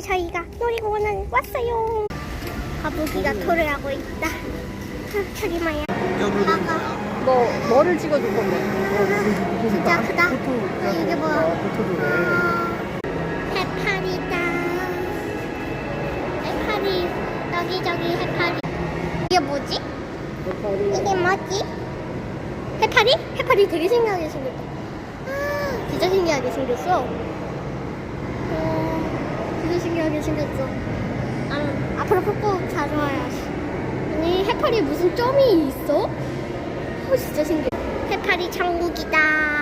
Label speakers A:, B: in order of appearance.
A: 오늘 저희가 놀이공원을 왔어요. 거북이가 토를 하고 있다. 아, 저기 뭐야? 아가
B: 뭐 뭐를 찍어줄 건데?
A: 진짜 크다. 아, 이게 뭐야? 아, 해파리다. 해파리 여기저기 해파리. 이게 뭐지? 이게 뭐지? 해파리? 해파리 되게 신기하게 생겼다. 아, 진짜 신기하게 생겼어. 신기하게 생겼어. 아, 앞으로 꼭 자주 와야지. 아니, 해파리에 무슨 점이 있어? 어, 진짜 신기해. 해파리 천국이다.